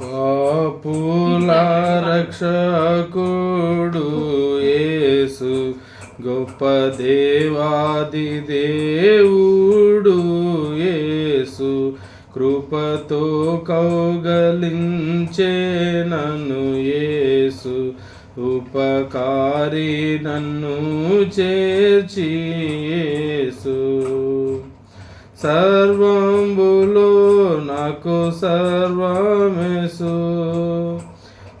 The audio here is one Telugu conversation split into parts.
పాపుల రక్షకుడు యేసు గొప్ప దేవాది దేవుడు యేసు కృపతో కౌగలించే నన్ను యేసు ఉపకారి నన్ను చేర్చి యేసు. సర్వంబులో నాకు సర్వమేసు.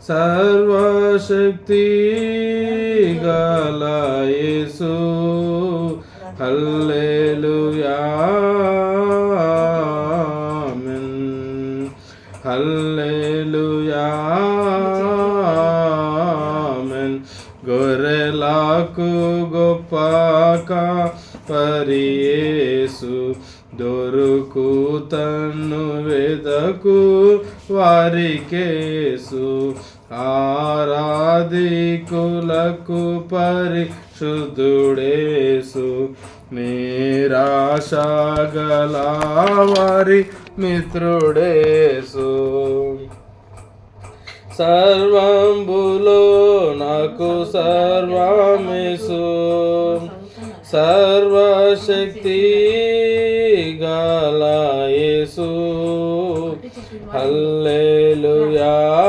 సర్వశక్తి గలయేసు యేసు. హల్లెలూయా. ఆమేన్. గొర్రెలకు గొప్ప పరియేసు దొరుకు తన్ను వెదకు వారికేసు ఆరాధికులకు పరిశుద్ధుడేసు. నిరాశగల వారి మిత్రుడేసు. సర్వంబులో నాకు సర్వమేసు. సర్వశక్తి యేసు. హల్లెలూయా.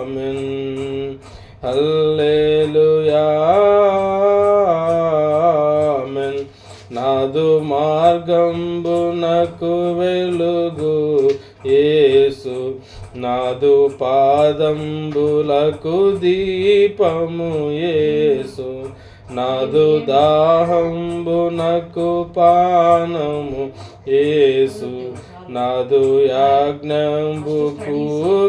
ఆమేన్. హల్లెలూయా. ఆమేన్. నాదు మార్గంబునకు వెలుగు యేసు. నాదు పాదంబులకు దీపము యేసు. నాదు దాహంబునకు పానము యేసు. నాదు యాజ్ఞంబుకు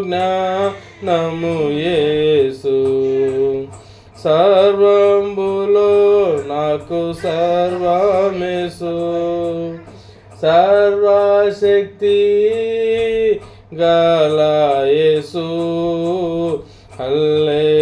జ్ఞానము యేసు. సర్వంబులో నాకు సర్వమేసు. సర్వశక్తి గల యేసు. హల్లెలూయా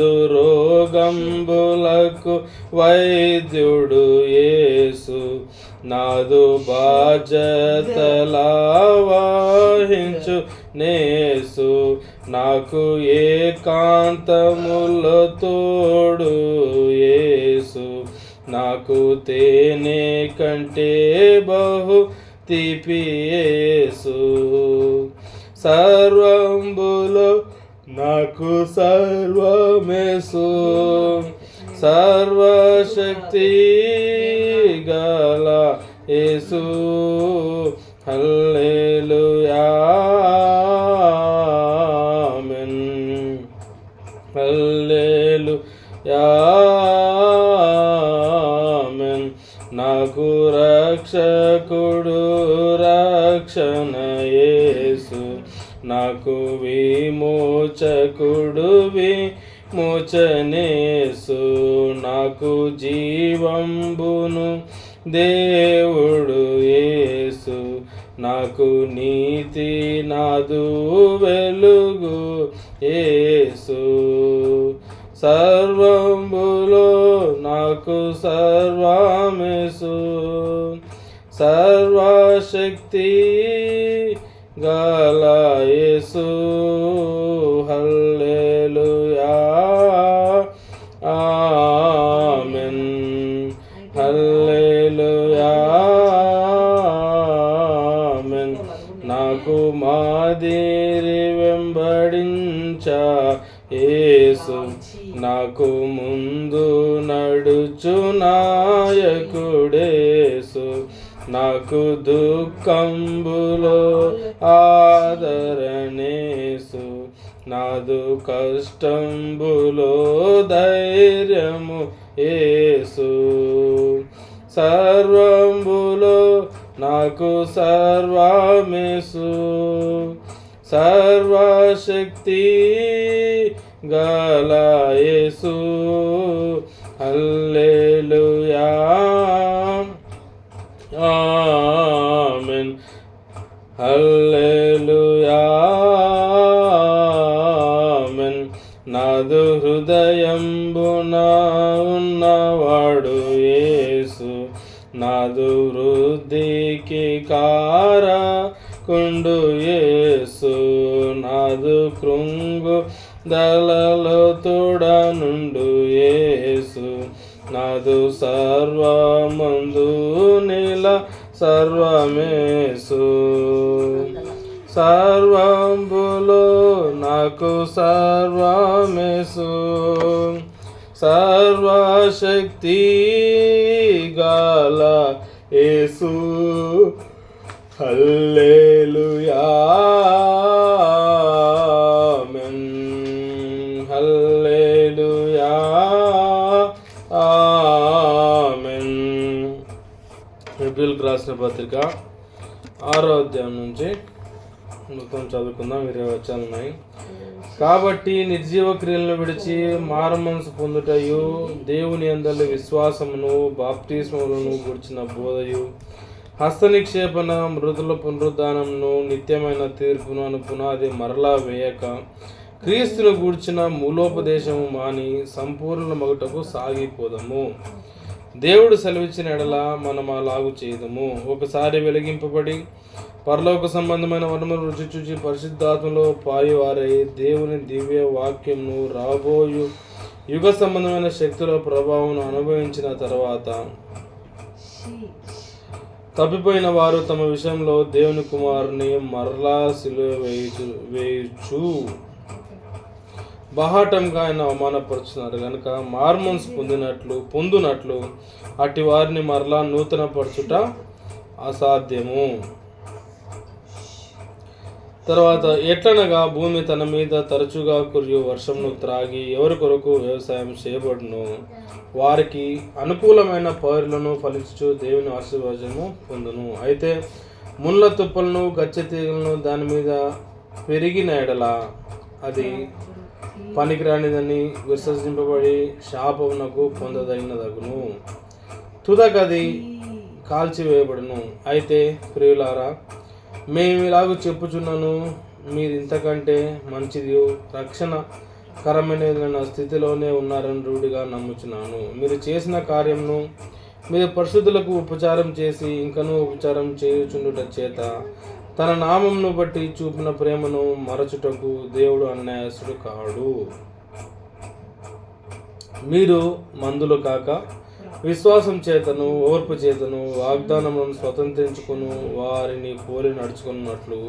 నాదు వైద్యుడు యేసు. నాదు బాధ్యతలా వాహించు నేసు. నాకు ఏకాంతములో తోడు యేసు. నాకు తేనే కంటే బహు తీపియేసు సర్వంబులో నాకు సర్వమేసు సర్వశక్తి గల యేసు. హల్లేలుయామెన్ ఆమేన్. హల్లెలూయా. నాకు రక్షకుడు రక్షణయే. నాకు విమోచకుడు విమోచనేసు నాకు జీవంబును దేవుడు యేసు. నాకు నీతి నాదు వెలుగు యేసు. సర్వంబులో నాకు సర్వమేసు. సర్వశక్తి గల హల్లేలుయా. ఆమెన్. హల్లేలుయా. ఆమెన్. నాకు మాదిరి వెంబడించ యేసు. నాకు ముందు నడుచు నాయకుడేసు. నాకు దుఃఖంబులో ఆదరణేసు. నాదు కష్టంబులో ధైర్యము యేసు సర్వంబులో నాకు సర్వమేసు. సర్వశక్తి గల యేసు. హల్లెలుయామెన్ నాదు హృదయంబున ఉన్నవాడు యేసు. నాదు వృద్ధికి కార కుండు యేసు. నాదు కృంగు దళలో తోడనుండు యేసు. నాదు సర్వమందు నీల సర్వమేసు. సర్వంబులో నాకు సర్వమేసు. సర్వశక్తి గల యేసు. హల్లెలూయా. ఆమేన్. హల్లెలూయా. ఆమేన్. ఎబ్రిల్కి రాసిన పత్రిక ఆరో అధ్యాయం నుంచి మొత్తం చదువుకుందాం ఇరవై వచ్చాలు ఉన్నాయి. కాబట్టి నిర్జీవ క్రియలను విడిచి మారమనసు పొందుటయు దేవుని అందరి విశ్వాసమును బాప్తిస్మములను గుడిచిన బోధయు. హస్త నిక్షేపణ మృదుల పునరుద్ధానమును నిత్యమైన తీర్పును అను అది మరలా వేయక క్రీస్తును గూర్చిన మూలోపదేశము మాని సంపూర్ణ మగుటకు సాగిపోదము. దేవుడు సెలవిచ్చిన ఎడల మనం అలాగు చేయదము ఒకసారి వెలిగింపబడి పరలోక సంబంధమైన వనములు రుచి చూచి పరిశుద్ధాత్మలో పాయువారై దేవుని దివ్య వాక్యంను రాబోయు యుగ సంబంధమైన శక్తుల ప్రభావం అనుభవించిన తర్వాత తప్పిపోయిన వారు తమ విషయంలో దేవుని కుమారుని మరలా సిలువ వేయచు వేయచు. బహాటంగా ఆయన అవమానపరుచున్నారు కనుక మార్మన్స్ పొందినట్లు పొందునట్లు అట్టి వారిని మరలా నూతన పరచుట అసాధ్యము. తర్వాత ఎట్లనగా భూమి తన మీద తరచుగా కురియు వర్షంను త్రాగి ఎవరి కొరకు వ్యవసాయం చేయబడును? వారికి అనుకూలమైన పైర్లను ఫలించు దేవుని ఆశీర్వాదము పొందును. అయితే ముళ్ళ తుప్పలను గచ్చ తీగలను దాని మీద పెరిగిన ఎడల అది పనికిరానిదని విసర్జింపబడి శాపమునకు పొందదగినదగును. తుదకది కాల్చివేయబడును. అయితే ప్రియులారా మేము ఇలాగ చెప్పుచున్నాను మీరు ఇంతకంటే మంచిది రక్షణ కరమైన స్థితిలోనే ఉన్నారని రూఢిగా నమ్ముచున్నాను. మీరు చేసిన కార్యంను మీరు పరిశుద్ధులకు ఉపచారం చేసి ఇంకనూ ఉపచారం చేయుచుండుట చేత తన నామంను బట్టి చూపిన ప్రేమను మరచుటకు దేవుడు అన్యాయసుడు కాడు. మీరు మందులు కాక విశ్వాసం చేతను ఓర్పు చేతను వాగ్దానములను స్వతంత్రించుకును వారిని పోలి నడుచుకున్నట్లు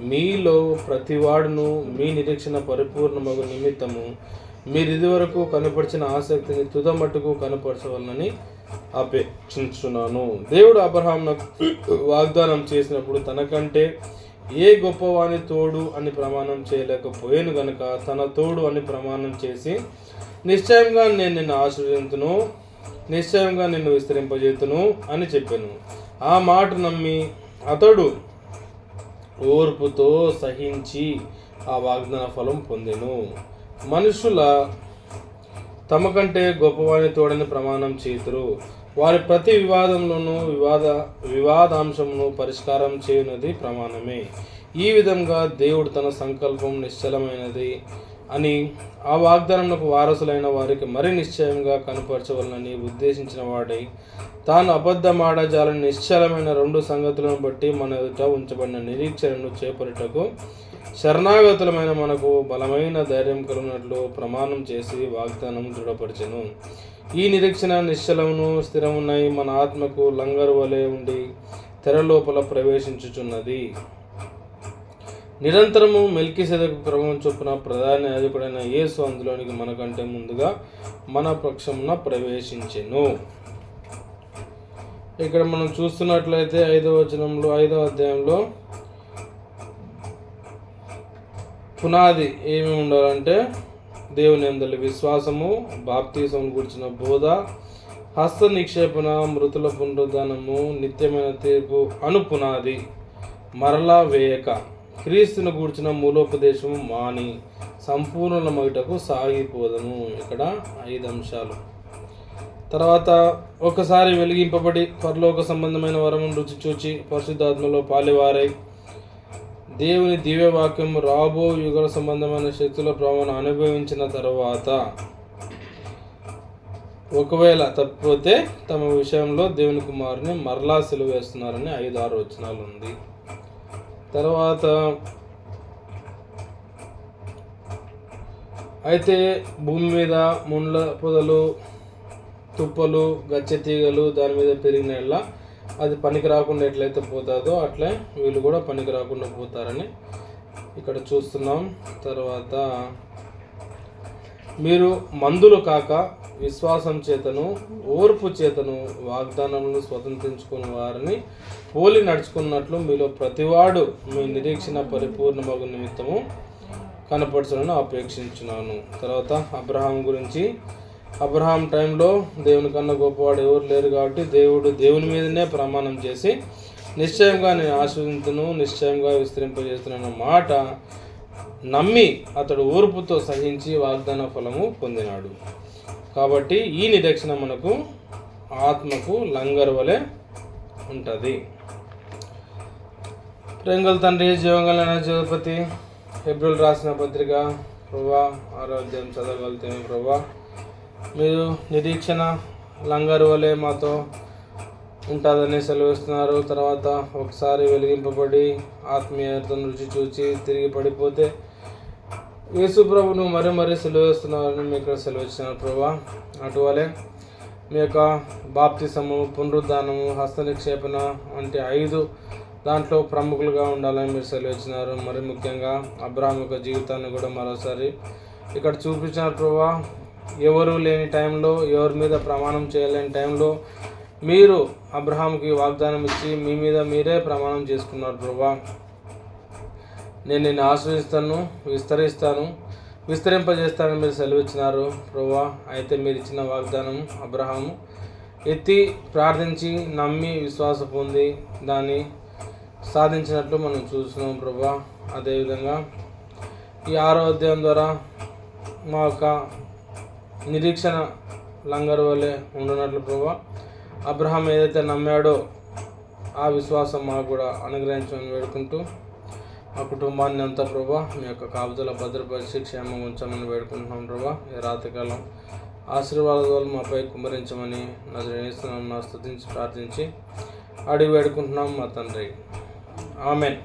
మీలో ప్రతివాడును మీ నిరీక్షణ పరిపూర్ణమగు నిమిత్తము మీరు ఇదివరకు కనపరిచిన ఆసక్తిని తుదమట్టుకు కనపరచవాలని అపేక్షించున్నాను దేవుడు అబ్రహాంనకు వాగ్దానం చేసినప్పుడు తనకంటే ఏ గొప్పవాని తోడు అని ప్రమాణం చేయలేకపోయాను గనుక తన తోడు అని ప్రమాణం చేసి నిశ్చయంగా నేను నిన్ను ఆశ్రయించును నిశ్చయంగా నిన్ను విస్తరింపజేతును అని చెప్పాను. ఆ మాట నమ్మి అతడు ఓర్పుతో సహించి ఆ వాగ్దాన ఫలం పొందెను. మనుషుల తమ కంటే గొప్పవాని తోడని ప్రమాణం చేతురు. వారి ప్రతి వివాదంలోనూ వివాద వివాదాంశమును పరిష్కారం చేయనది ప్రమాణమే. ఈ విధంగా దేవుడు తన సంకల్పం నిశ్చలమైనది అని ఆ వాగ్దానంకు వారసులైన వారికి మరి నిశ్చయంగా కనపరచవలనని ఉద్దేశించిన వాడై తాను అబద్ధమాడజాలని నిశ్చలమైన రెండు సంగతులను బట్టి మన ఎదుట ఉంచబడిన నిరీక్షణను చేపట్టుటకు శరణాగతులమైన మనకు బలమైన ధైర్యం కలిగినట్లు ప్రమాణం చేసి వాగ్దానం దృఢపరిచెను. ఈ నిరీక్షణ నిశ్చలమును స్థిరమున్నాయి మన ఆత్మకు లంగరు వలె ఉండి తెర లోపల ప్రవేశించుచున్నది. నిరంతరము మెల్కి సెదకు క్రమం చొప్పున ప్రధాన యాజకుడైన యేసు అందులోనికి మనకంటే ముందుగా మన పక్షమున ప్రవేశించెను. ఇక్కడ మనం చూస్తున్నట్లయితే ఐదవ వచనంలో ఐదవ అధ్యాయంలో పునాది ఏమి ఉండాలంటే దేవుని అందరి విశ్వాసము బాప్తీసం గురించిన బోధ హస్త నిక్షేపణ మృతుల పునరుద్ధానము నిత్యమైన తీర్పు అను పునాది. మరలా వేయక క్రీస్తును గూర్చిన మూలోపదేశము మాని సంపూర్ణ మగుటకు సాగిపోదము ఇక్కడ ఐదు అంశాలు. తర్వాత ఒకసారి వెలిగింపబడి పరలోక సంబంధమైన వరము రుచి చూచి పరిశుద్ధాత్మలో పాలివారై దేవుని దివ్యవాక్యం రాబో యుగల సంబంధమైన శక్తుల ప్రభావం అనుభవించిన తర్వాత ఒకవేళ తప్పిపోతే తమ విషయంలో దేవుని కుమారుని మరలా సిలువేస్తున్నారని ఐదు ఆరు వచనాలు ఉంది తర్వాత అయితే భూమి మీద ముండ్ల పొదలు తుప్పలు గచ్చ తీగలు దాని మీద పెరిగిన అది పనికి రాకుండా ఎట్లయితే పోతుందో అట్లే వీళ్ళు కూడా పనికి రాకుండా పోతారని ఇక్కడ చూస్తున్నాం. తర్వాత మీరు మందులు కాక విశ్వాసం చేతను ఓర్పు చేతను వాగ్దానములను స్వతంత్రించుకున్న వారిని పోలి నడుచుకున్నట్లు మీలో ప్రతివాడు మీ నిరీక్షణ పరిపూర్ణమగు నిమిత్తము కనపరచలను అపేక్షించున్నాను. తర్వాత అబ్రహాం గురించి అబ్రహాం టైంలో దేవుని కన్నా గొప్పవాడు ఎవరు లేరు కాబట్టి దేవుడు దేవుని మీదనే ప్రమాణం చేసి నిశ్చయంగా నేను ఆశ్రయించును నిశ్చయంగా విస్తరింపజేస్తున్న మాట నమ్మి అతడు ఓర్పుతో సహించి వాగ్దాన ఫలము పొందినాడు. కాబట్టి ఈ నిరీక్షణ మనకు ఆత్మకు లంగర్ వలె ఉంటుంది. ప్రేంగల్ తండ్రి జీవంగలైన జగపతి ఏప్రిల్ రాసిన పత్రిక ప్రభా ఆరోగ్యం చదవగలితే ప్రభా మీరు నిరీక్షణ లంగరు వలె మాతో ఉంటుందని సెలవిస్తున్నారు. తర్వాత ఒకసారి వెలిగింపబడి ఆత్మీయతను రుచి చూచి తిరిగి పడిపోతే యేసు ప్రభును మరీ మరీ సెలవిస్తున్నారని మీకు ఇక్కడ సెలవిస్తున్నారు ప్రభా. అటువలే మీ యొక్క బాప్తిసము పునరుద్ధానము హస్త నిక్షేపణ వంటి ఐదు దాంట్లో ప్రముఖులుగా ఉండాలని మీరు సెలవిచ్చినారు. మరి ముఖ్యంగా అబ్రాహం యొక్క జీవితాన్ని కూడా మరోసారి ఇక్కడ చూపించినారు ప్రభా. ఎవరు లేని టైంలో ఎవరి మీద ప్రమాణం చేయలేని టైంలో మీరు అబ్రహాంకి వాగ్దానం ఇచ్చి మీ మీద మీరే ప్రమాణం చేసుకున్నారు ప్రభా. నేను నిన్ను ఆశ్రయిస్తాను విస్తరిస్తాను విస్తరింపజేస్తానని మీరు సెలవిచ్చినారు ప్రభా. అయితే మీరు ఇచ్చిన వాగ్దానం అబ్రహాము. ఎత్తి ప్రార్థించి నమ్మి విశ్వాస పొంది దాన్ని సాధించినట్లు మనం చూస్తున్నాం ప్రభా. అదేవిధంగా ఈ ఆరో అధ్యాయం ద్వారా మా యొక్క నిరీక్షణ లంగరు వలె ఉండనట్లు ప్రభా. అబ్రహాం ఏదైతే నమ్మాడో ఆ విశ్వాసం మాకు కూడా అనుగ్రహించమని వేడుకుంటూ మా కుటుంబాన్ని అంతా ప్రభా మీ యొక్క కాపుదల భద్రపరిచి క్షేమం ఉంచమని వేడుకుంటున్నాం ప్రభా. ఈ రాత్రికాలం ఆశీర్వాదాలు మాపై కుమరించమని నా స్థుతించి ప్రార్థించి అడిగి వేడుకుంటున్నాం మా తండ్రి. ఆమెన్.